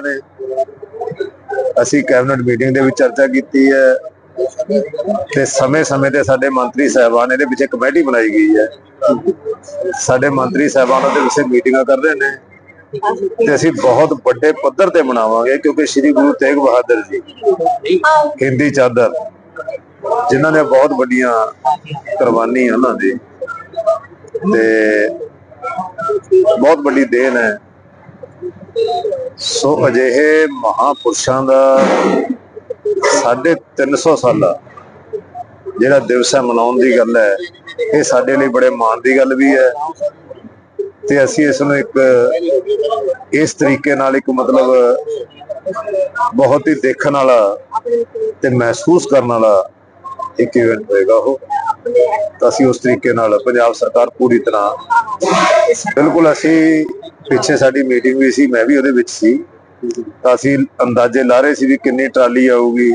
ਨੇ। ਅਸੀਂ cabinet meeting ਦੇ ਵਿੱਚ ਚਰਚਾ ਕੀਤੀ ਹੈ ਤੇ ਸਮੇਂ-ਸਮੇਂ ਤੇ ਸਾਡੇ ਮੰਤਰੀ ਸਾਹਿਬਾਨ ਇਹਦੇ ਵਿੱਚ ਕਮੇਟੀ ਬਣਾਈ ਗਈ ਹੈ। ਸਾਡੇ ਮੰਤਰੀ ਸਾਹਿਬਾਨ ਉਹਦੇ ਵਿੱਚ ਮੀਟਿੰਗਾਂ ਕਰ ਰਹੇ ਨੇ ਤੇ ਅਸੀਂ ਬਹੁਤ ਵੱਡੇ ਪੱਧਰ ਤੇ ਮਨਾਵਾਂਗੇ ਕਿਉਂਕਿ ਸ੍ਰੀ ਗੁਰੂ ਤੇਗ ਬਹਾਦਰ ਜੀ ਹਿੰਦੀ ਚਾਦਰ, ਜਿਨ੍ਹਾਂ ਨੇ ਬਹੁਤ ਵੱਡੀਆਂ ਕੁਰਬਾਨੀ ਉਹਨਾਂ ਦੀ ਤੇ ਬਹੁਤ ਵੱਡੀ ਦੇਣ ਹੈ। ਸੋ ਅਜਿਹੇ ਮਹਾਪੁਰਸ਼ਾਂ ਦਾ ਸਾਢੇ 300 ਸਾਲਾ ਜਿਹੜਾ ਦਿਵਸ ਹੈ ਮਨਾਉਣ ਦੀ ਗੱਲ ਹੈ, ਇਹ ਸਾਡੇ ਲਈ ਬੜੇ ਮਾਣ ਦੀ ਗੱਲ ਵੀ ਹੈ ਤੇ ਅਸੀਂ ਇਸ ਨੂੰ ਇੱਕ ਇਸ ਤਰੀਕੇ ਨਾਲ ਇੱਕ ਮਤਲਬ ਬਹੁਤ ਹੀ ਦੇਖਣ ਵਾਲਾ ਤੇ ਮਹਿਸੂਸ ਕਰਨ ਵਾਲਾ ਇੱਕ ਇਵੈਂਟ ਹੋਏਗਾ ਉਹ। ਤਾਂ ਅਸੀਂ ਉਸ ਤਰੀਕੇ ਨਾਲ ਪੰਜਾਬ ਸਰਕਾਰ ਪੂਰੀ ਤਰ੍ਹਾਂ ਬਿਲਕੁਲ ਅਸੀਂ ਪਿੱਛੇ ਸਾਡੀ ਮੀਟਿੰਗ ਵੀ ਸੀ ਮੈਂ ਵੀ ਉਹਦੇ ਵਿੱਚ ਸੀ। ਤਾਂ ਅਸੀਂ ਅੰਦਾਜ਼ੇ ਲਾ ਰਹੇ ਸੀ ਵੀ ਕਿੰਨੀ ਟਰਾਲੀ ਆਊਗੀ।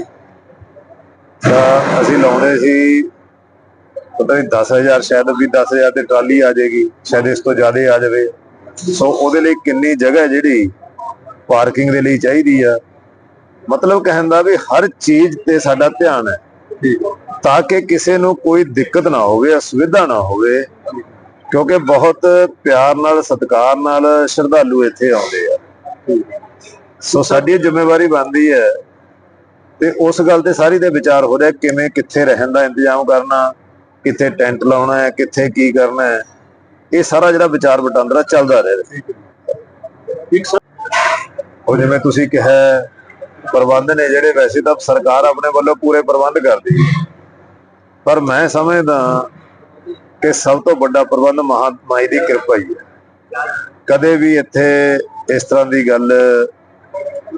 ਤਾਂ ਅਸੀਂ ਲਾਉਂਦੇ ਸੀ ਪਤਾ ਨਹੀਂ 10000 ਸ਼ਾਇਦ ਵੀ 10000 ਤੇ ਟਰਾਲੀ ਆ ਜਾਏਗੀ ਸ਼ਾਇਦ ਇਸ ਤੋਂ ਜ਼ਿਆਦਾ ਆ ਜਾਵੇ। ਸੋ ਉਹਦੇ ਲਈ ਕਿੰਨੀ ਜਗ੍ਹਾ ਜਿਹੜੀ ਪਾਰਕਿੰਗ ਦੇ ਲਈ ਚਾਹੀਦੀ ਆ। ਮਤਲਬ ਕਹਿਣ ਦਾ ਵੀ ਹਰ ਚੀਜ਼ ਤੇ ਸਾਡਾ ਧਿਆਨ ਹੈ। ਤਾਂ ਕਿ ਕਿਸੇ ਨੂੰ ਕੋਈ ਦਿੱਕਤ ਨਾ ਹੋਵੇ ਅਸੁਵਿਧਾ ਨਾ ਹੋਵੇ। ਕਿਉਂਕਿ ਬਹੁਤ ਪਿਆਰ ਨਾਲ, ਸਤਿਕਾਰ ਨਾਲ ਸ਼ਰਧਾਲੂ ਇੱਥੇ ਆਉਂਦੇ ਆ। ਸੋ ਸਾਡੀ ਜ਼ਿੰਮੇਵਾਰੀ ਬਣਦੀ ਹੈ ਤੇ ਉਸ ਗੱਲ ਤੇ ਸਾਰੀ ਦੇ ਵਿਚਾਰ ਹੋ ਰਿਹਾ ਕਿਵੇਂ, ਕਿੱਥੇ ਰਹਿਣ ਦਾ ਇੰਤਜ਼ਾਮ ਕਰਨਾ, ਕਿੱਥੇ ਟੈਂਟ ਲਾਉਣਾ ਹੈ, ਕਿੱਥੇ ਕੀ ਕਰਨਾ ਹੈ, ਇਹ ਸਾਰਾ ਜਿਹੜਾ ਵਿਚਾਰ ਵਟਾਂਦਰਾ ਚੱਲਦਾ ਰਿਹਾ। ਠੀਕ ਉਹ ਜਿਵੇਂ ਤੁਸੀਂ ਕਿਹਾ, ਪ੍ਰਬੰਧ ਨੇ ਜਿਹੜੇ ਵੈਸੇ ਤਾਂ ਸਰਕਾਰ ਆਪਣੇ ਵੱਲੋਂ ਪੂਰੇ ਪ੍ਰਬੰਧ ਕਰਦੀ ਹੈ। ਪਰ ਮੈਂ ਸਮਝਦਾ ਕਿ ਸਭ ਤੋਂ ਵੱਡਾ ਪ੍ਰਬੰਧ ਮਹਾਮਾਈ ਦੀ ਕਿਰਪਾ ਹੀ ਹੈ। ਕਦੇ ਵੀ ਇੱਥੇ ਇਸ ਤਰ੍ਹਾਂ ਦੀ ਗੱਲ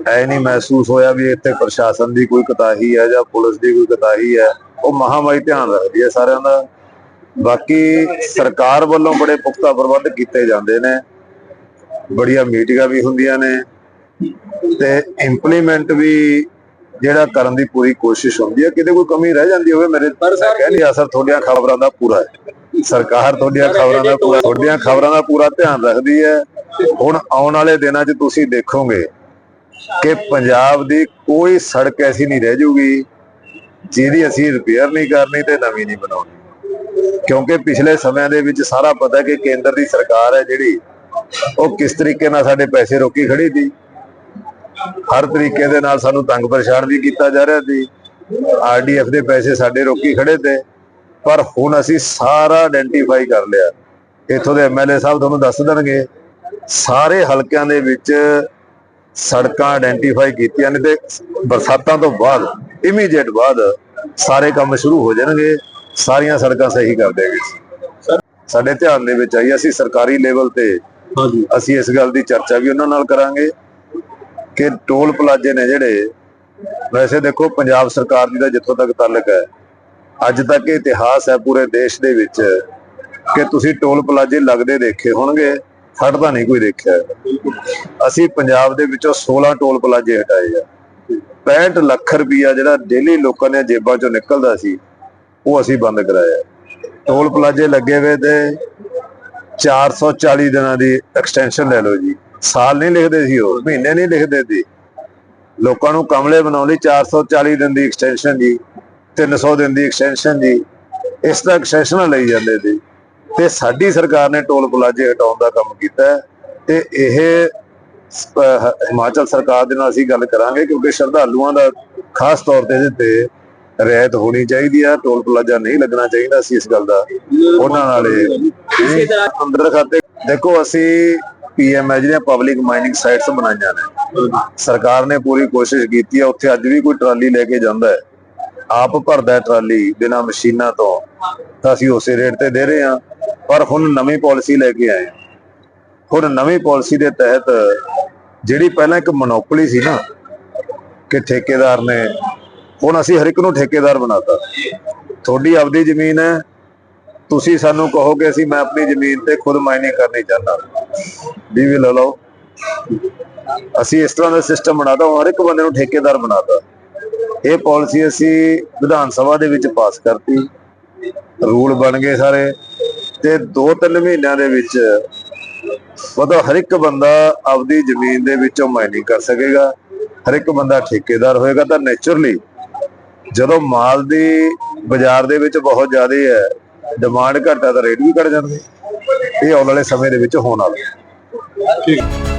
ਐ ਨਹੀਂ ਮਹਿਸੂਸ ਹੋਇਆ ਵੀ ਇੱਥੇ ਪ੍ਰਸ਼ਾਸਨ ਦੀ ਕੋਈ ਕਤਾਹੀ ਹੈ ਜਾਂ ਪੁਲਿਸ ਦੀ ਕੋਈ ਕਤਾਹੀ ਹੈ। ਉਹ ਮਹਾਮਾਈ ਧਿਆਨ ਰੱਖਦੀ ਹੈ ਸਾਰਿਆਂ ਦਾ। ਬਾਕੀ ਸਰਕਾਰ ਵੱਲੋਂ ਬੜੇ ਪੁਖਤਾ ਪ੍ਰਬੰਧ ਕੀਤੇ ਜਾਂਦੇ ਨੇ। ਬੜੀਆਂ ਮੀਟਿੰਗਾਂ ਵੀ ਹੁੰਦੀਆਂ ਨੇ। ਤੇ ਇੰਪਲੀਮੈਂਟ ਵੀ ਜਿਹੜਾ ਕਰਨ ਦੀ ਪੂਰੀ ਕੋਸ਼ਿਸ਼ ਹੁੰਦੀ ਹੈ। ਕਿਤੇ ਕੋਈ ਕਮੀ ਰਹਿ ਜਾਂਦੀ ਹੋਵੇ ਮੇਰੇ ਪਰ ਕਹਿ ਨਹੀਂ ਅਸਰ ਤੁਹਾਡੀਆਂ ਖਬਰਾਂ ਦਾ ਪੂਰਾ ਹੈ। ਸਰਕਾਰ ਤੁਹਾਡੀਆਂ ਖਬਰਾਂ ਦਾ ਪੂਰਾ ਤੁਹਾਡੀਆਂ ਖਬਰਾਂ ਦਾ ਪੂਰਾ ਧਿਆਨ ਰੱਖਦੀ ਹੈ। ਹੁਣ ਆਉਣ ਵਾਲੇ ਦਿਨਾਂ 'ਚ ਤੁਸੀਂ ਦੇਖੋਗੇ ਕਿ ਪੰਜਾਬ ਦੀ ਕੋਈ ਸੜਕ ਐਸੀ ਨਹੀਂ ਰਹਿ ਜੂਗੀ ਜਿਹਦੀ ਅਸੀਂ ਰਿਪੇਅਰ ਨਹੀਂ ਕਰਨੀ ਤੇ ਨਵੀਂ ਨਹੀਂ ਬਣਾਉਣੀ। ਕਿਉਂਕਿ ਪਿਛਲੇ ਸਮਿਆਂ ਦੇ ਵਿੱਚ ਸਾਰਾ ਪਤਾ ਕਿ ਕੇਂਦਰ ਦੀ ਸਰਕਾਰ ਹੈ ਜਿਹੜੀ ਉਹ ਕਿਸ ਤਰੀਕੇ ਨਾਲ ਸਾਡੇ ਪੈਸੇ ਰੋਕੀ ਖੜੀ ਸੀ। ਹਰ ਤਰੀਕੇ ਦੇ ਨਾਲ ਸਾਨੂੰ ਤੰਗ ਪਰੇਸ਼ਾਨ ਵੀ ਕੀਤਾ ਜਾ ਰਿਹਾ ਸੀ। ਆਰਡੀਐਫ ਦੇ ਪੈਸੇ ਸਾਡੇ ਰੋਕੀ ਖੜੇ ਤੇ ਪਰ ਹੁਣ ਅਸੀਂ ਸਾਰਾ ਆਇਡੈਂਟੀਫਾਈ ਕਰ ਲਿਆ। ਇੱਥੋਂ ਦੇ ਐਮਐਲਏ ਸਾਹਿਬ ਤੁਹਾਨੂੰ ਦੱਸ ਦੇਣਗੇ। ਸਾਰੇ ਹਲਕਿਆਂ ਦੇ ਵਿੱਚ ਸੜਕਾਂ ਆਇਡੈਂਟੀਫਾਈ ਕੀਤੀਆਂ ਨੇ ਤੇ ਬਰਸਾਤਾਂ ਤੋਂ ਬਾਅਦ ਇਮੀਡੀਏਟ ਬਾਅਦ ਸਾਰੇ ਕੰਮ ਸ਼ੁਰੂ ਹੋ ਜਾਣਗੇ। ਸਾਰੀਆਂ ਸੜਕਾਂ ਸਹੀ ਕਰ ਦੇਗੇ ਸਾਡੇ ਧਿਆਨ ਦੇ ਵਿੱਚ ਆਈ ਅਸੀਂ ਸਰਕਾਰੀ ਲੈਵਲ ਤੇ। ਅਸੀਂ ਇਸ ਗੱਲ ਦੀ ਚਰਚਾ ਵੀ ਉਹਨਾਂ ਨਾਲ ਕਰਾਂਗੇ ਕਿ ਟੋਲ ਪਲਾਜ਼ੇ ਨੇ ਜਿਹੜੇ ਵੈਸੇ ਦੇਖੋ ਪੰਜਾਬ ਸਰਕਾਰ ਦੀ ਦਾ ਜਿੱਥੋਂ ਤੱਕ ਤਾਲੁਕ ਹੈ। ਅੱਜ ਤੱਕ ਇਤਿਹਾਸ ਹੈ ਪੂਰੇ ਦੇਸ਼ ਦੇ ਵਿੱਚ ਕਿ ਤੁਸੀਂ ਟੋਲ ਪਲਾਜ਼ੇ ਲੱਗਦੇ ਦੇਖੇ ਹੋਣਗੇ ਹਟਦਾ ਨਹੀਂ ਕੋਈ ਦੇਖਿਆ। ਅਸੀਂ ਪੰਜਾਬ ਦੇ ਵਿੱਚੋਂ 16 ਟੋਲ ਪਲਾਜ਼ੇ ਹਟਾਏ ਆ। 65 ਲੱਖ ਰੁਪਇਆ ਜਿਹੜਾ ਡੇਲੀ ਲੋਕਾਂ ਦੇ ਜੇਬਾਂ ਚੋਂ ਨਿਕਲਦਾ ਸੀ, ਉਹ ਅਸੀਂ ਬੰਦ ਕਰਾਇਆ। ਟੋਲ ਪਲਾਜ਼ੇ ਲੱਗੇ ਹੋਏ ਤੇ 440 ਦਿਨਾਂ ਦੀ ਐਕਸਟੈਂਸ਼ਨ ਲੈ ਲਓ ਜੀ। ਸਾਲ ਨਹੀਂ ਲਿਖਦੇ ਸੀ ਉਹ, ਮਹੀਨੇ ਨਹੀਂ ਲਿਖਦੇ ਸੀ। ਲੋਕਾਂ ਨੂੰ ਕਮਲੇ ਬਣਾਉਣ ਲਈ 440 ਦਿਨ ਦੀ ਐਕਸਟੈਂਸ਼ਨ ਜੀ। 300 ਦਿਨ ਦੀ ਐਕਸਟੈਂਸ਼ਨ ਜੀ ਇਸ ਤਰ੍ਹਾਂ ਐਕਸਟੈਂਸ਼ਨਾਂ ਲਈ ਜਾਂਦੇ ਸੀ ਤੇ ਸਾਡੀ ਸਰਕਾਰ ਨੇ ਟੋਲ ਪਲਾਜ਼ੇ ਹਟਾਉਣ ਦਾ ਕੰਮ ਕੀਤਾ ਤੇ ਇਹ ਹਿਮਾਚਲ ਸਰਕਾਰ ਦੇ ਨਾਲ ਅਸੀਂ ਗੱਲ ਕਰਾਂਗੇ ਕਿਉਂਕਿ ਸ਼ਰਧਾਲੂਆਂ ਦਾ ਖਾਸ ਤੌਰ ਤੇ ਇਹਦੇ ਤੇ ਰਿਆਇਤ ਹੋਣੀ ਚਾਹੀਦੀ ਆ ਟੋਲ ਪਲਾਜ਼ਾ ਨਹੀਂ ਲੱਗਣਾ ਚਾਹੀਦਾ ਸੀ ਇਸ ਗੱਲ ਦਾ। ਉਹਨਾਂ ਨਾਲ ਇਹ ਅੰਦਰ ਖਾਤੇ ਦੇਖੋ ਅਸੀਂ ਪੀਐਮ ਹੈ ਜਿਹੜੀਆਂ ਪਬਲਿਕ ਮਾਈਨਿੰਗ ਸਾਈਟਸ ਬਣਾਈਆਂ ਨੇ। ਸਰਕਾਰ ਨੇ ਪੂਰੀ ਕੋਸ਼ਿਸ਼ ਕੀਤੀ ਹੈ। ਉੱਥੇ ਅੱਜ ਵੀ ਕੋਈ ਟਰਾਲੀ ਲੈ ਕੇ ਜਾਂਦਾ ਹੈ। ਆਪ ਭਰਦਾ ਟਰਾਲੀ ਬਿਨਾ ਮਸ਼ੀਨਾਂ ਤੋਂ ਤਾਂ ਅਸੀਂ ਉਸੇ ਰੇਟ ਤੇ ਦੇ ਰਹੇ ਹਾਂ। ਪਰ ਹੁਣ ਨਵੀਂ ਪਾਲਿਸੀ ਲੈ ਕੇ ਆਏ ਹੁਣ ਨਵੀਂ ਪਾਲਿਸੀ ਦੇ ਤਹਿਤ ਜਿਹੜੀ ਪਹਿਲਾਂ ਇੱਕ ਮੋਨੋਪੋਲੀ ਸੀ ਨਾ, ਕਿ ਠੇਕੇਦਾਰ ਨੇ, ਹੁਣ ਅਸੀਂ ਹਰ ਇੱਕ ਨੂੰ ਠੇਕੇਦਾਰ ਬਣਾਤਾ। ਤੁਹਾਡੀ ਆਪਦੀ ਜ਼ਮੀਨ ਹੈ। ਤੁਸੀਂ ਸਾਨੂੰ ਕਹੋਗੇ ਅਸੀਂ ਮੈਂ ਆਪਣੀ ਜ਼ਮੀਨ ਤੇ ਖੁਦ ਮਾਈਨਿੰਗ ਕਰਨੀ ਚਾਹੁੰਦਾ। ਵੀ ਵੀ ਲਓ। ਅਸੀਂ ਇਸ ਤਰ੍ਹਾਂ ਦਾ ਸਿਸਟਮ ਬਣਾਤਾ ਹੁਣ ਹਰ ਇੱਕ ਬੰਦੇ ਨੂੰ ਠੇਕੇਦਾਰ ਬਣਾਤਾ। ਇਹ ਪਾਲਿਸੀ ਅਸੀਂ ਵਿਧਾਨ ਸਭਾ ਦੇ ਵਿੱਚ ਪਾਸ ਕਰਤੀ। ਰੂਲ ਬਣ ਗਏ ਸਾਰੇ ਤੇ 2-3 ਮਹੀਨਿਆਂ ਦੇ ਵਿੱਚ ਮਤਲਬ ਹਰ ਇੱਕ ਬੰਦਾ ਆਪਦੀ ਜ਼ਮੀਨ ਦੇ ਵਿੱਚੋਂ ਮਾਈਨਿੰਗ ਕਰ ਸਕੇਗਾ। ਹਰ ਇੱਕ ਬੰਦਾ ਠੇਕੇਦਾਰ ਹੋਏਗਾ ਤਾਂ ਨੇਚਰਲੀ ਜਦੋਂ ਮਾਲ ਦੀ ਬਾਜ਼ਾਰ ਦੇ ਵਿੱਚ ਬਹੁਤ ਜ਼ਿਆਦਾ ਹੈ ਡਿਮਾਂਡ ਘਟਾ ਤਾਂ ਰੇਟ ਵੀ ਘਟ ਜਾਣਗੇ ਇਹ ਆਉਣ ਵਾਲੇ ਸਮੇਂ ਦੇ ਵਿੱਚ ਹੋਣ ਵਾਲਾ। ਹੈ